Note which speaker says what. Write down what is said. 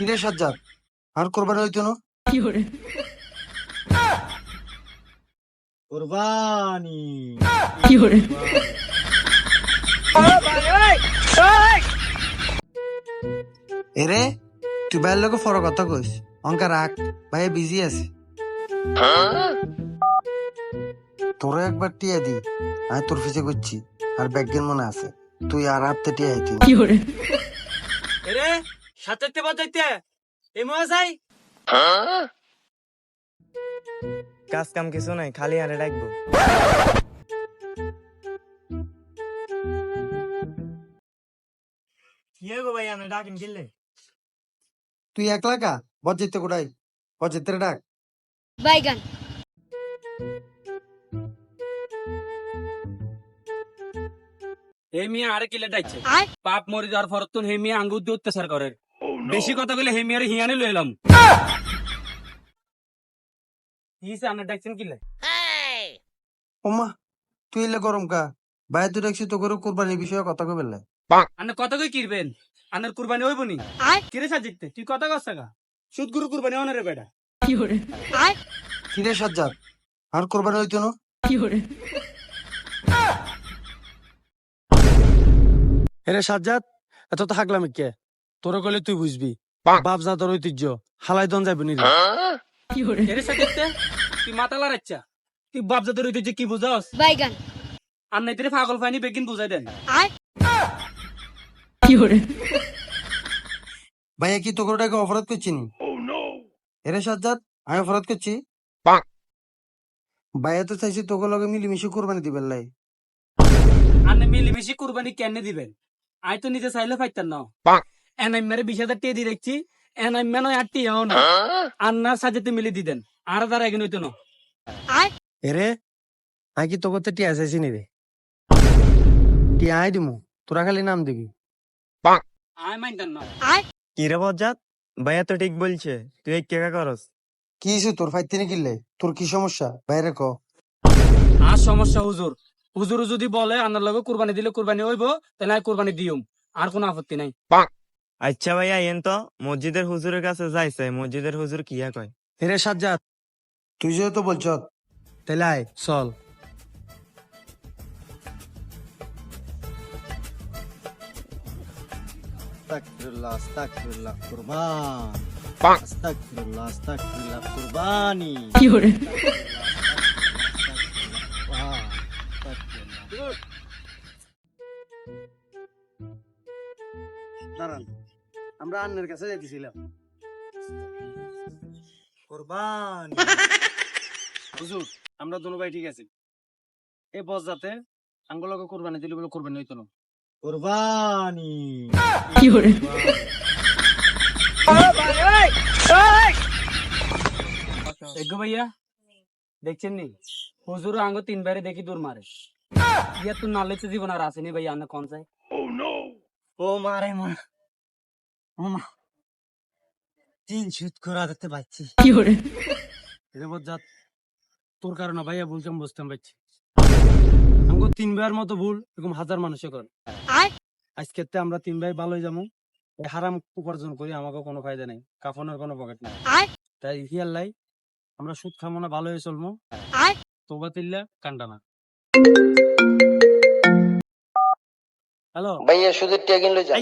Speaker 1: কিরে সাজ্জাদ? আর কোরবানি হইতো না?
Speaker 2: কোরবানি।
Speaker 1: এরে তুই বাইরের লোক ফরক কথা কইস। অঙ্কা রাখ ভাই বিজি আছে। তোরা একবার টিয়া দি আমি তোর ফিসে করছি আর ব্যাগের মনে আছে। তুই আর হাতে টিয়া আইতি
Speaker 2: সাথে বাজাইতে এমন যাই
Speaker 3: কাজ কাম কিছু নাই খালি আরে ডাকবো।
Speaker 2: কি গো ভাই আমি ডাকিন গেলে
Speaker 1: তুই একলা কা? বজ্জিতে কোটাই বজ্জিতে ডাক।
Speaker 4: বাইগান।
Speaker 5: হে মিয়া আরে কিলে ডাইছে?
Speaker 4: আয়।
Speaker 5: পাপ মরি যাওয়ার পর তো হে মিয়া আঙ্গুর দিয়ে অত্যাচার করে। বেশি কথা বলে হে মিয়ারে হিয়ানে লই এলাম। হিসে আনে ডাকছেন কিলে?
Speaker 1: ওমা তুই এলে গরম কা? ভাই তুই দেখছি তো করে কোরবানির বিষয়ে কথা কই বেলে
Speaker 5: আনে কত কই কিরবেন? আনের কুরবানি হইব নি
Speaker 4: আয়।
Speaker 5: কিরে সাজিতে তুই কথা কস টাকা সুদ গুরু কুরবানি হনে রে বেটা।
Speaker 4: কি আয়।
Speaker 1: কিরে সাজ্জাদ আর কোরবানি হইতো না? কি হরে?
Speaker 6: এরে সাজ্জাদ এত তো হাগলাম কে তোর কলে তুই বুঝবি। বাপ জাতর ঐতিহ্য হালাই দন যাবি নি
Speaker 5: সাজিতে তুই মাথা লড়াচ্ছা তুই বাপ জাতের হইতে যে কি বুঝাস?
Speaker 4: বাইগান।
Speaker 5: আর নাই তোরে পাগল ফাইনি বেগিন বুঝাই দেন।
Speaker 4: আয়।
Speaker 1: ভাইয়া কি তো করেটাকে অপরাধ করছি নি? এরে সাজ্জাদ আমি অপরাধ করছি? ভাইয়া তো চাইছি তোকে লগে মিলিমিশে কোরবানি দিবেন লাই।
Speaker 5: আনে মিলিমিশি কুরবানি কেন দিবেন? আই তো নিজে চাইলে পাইতাম না এনাই মেরে বিশ হাজার টিয়ে দিয়ে দেখছি এনাই মেন আর টিয়াও না। আন্নার সাজেতে মিলি আর দ্বারা এগিয়ে হইতো না।
Speaker 6: এরে কি তোকে তো টিয়া চাইছি নি রে টিয়া আই দিমু তোরা খালি নাম দিবি।
Speaker 5: মাইন্টান না।
Speaker 3: কি রে বজ্জাত? ভাইয়া তো ঠিক বলছে তুই এই কেকা করস।
Speaker 1: কি হয়েছে তোর ফাইতে নি কিনলে তোর কি সমস্যা? বাইরে ক।
Speaker 5: আর সমস্যা হুজুর। হুজুর যদি বলে আনার লগে কুরবানি দিলে কুরবানি হইব তাহলে কুরবানি দিউম আর কোনো আপত্তি নাই।
Speaker 3: আচ্ছা ভাইয়া এন তো মসজিদের হুজুরের কাছে যাইছে। মসজিদের হুজুর কিয়া কয়?
Speaker 6: এরে সাজ্জাদ
Speaker 1: তুই যেহেতু বলছ
Speaker 6: তাহলে আয় চল।
Speaker 2: আস্তাগফিরুল্লাহ আস্তাগফিরুল্লাহ কুরবান। আস্তাগফিরুল্লাহ আস্তাগফিরুল্লাহ কুরবানি।
Speaker 6: দাঁড়ান। আমরা আন্নের কাছে যাইতেছিলাম।
Speaker 2: কুরবানি।
Speaker 6: হুজুর আমরা দুনো ভাই ঠিক আছে। এই বস যাতে আঙ্গুলকে কোরবানি দিলে বলে কোরবানি হইতো না।
Speaker 2: কুরবানি।
Speaker 5: এগো ভাইয়া দেখছেন নি? হুজুর আঙ্গ তিন বারে দেখি দূর মারে। ইয়া তো নালে তো জীবন আর আসেনি ভাইয়া আনে কোন চাই
Speaker 2: ও মারে মা। তিন সুদ করা দেখতে পাচ্ছি।
Speaker 6: তোর কারণে ভাইয়া বলতাম বুঝতাম পারছি আঙ্গো তিন ভাইয়ের মতো ভুল এরকম হাজার মানুষে করে আজকে তে আমরা তিন ভাই ভালোই যাব। হারাম উপার্জন করি আমাকে কোনো ফায়দা নেই। কাফনের কোনো পকেট নেই। তাই হিয়ার লাই আমরা সুদ খামো না ভালো হয়ে
Speaker 4: চলবো
Speaker 6: তোবা তিল্লা কান্ডা না। হ্যালো?
Speaker 1: ভাইয়া সুদের টিয়া কিনলে যা।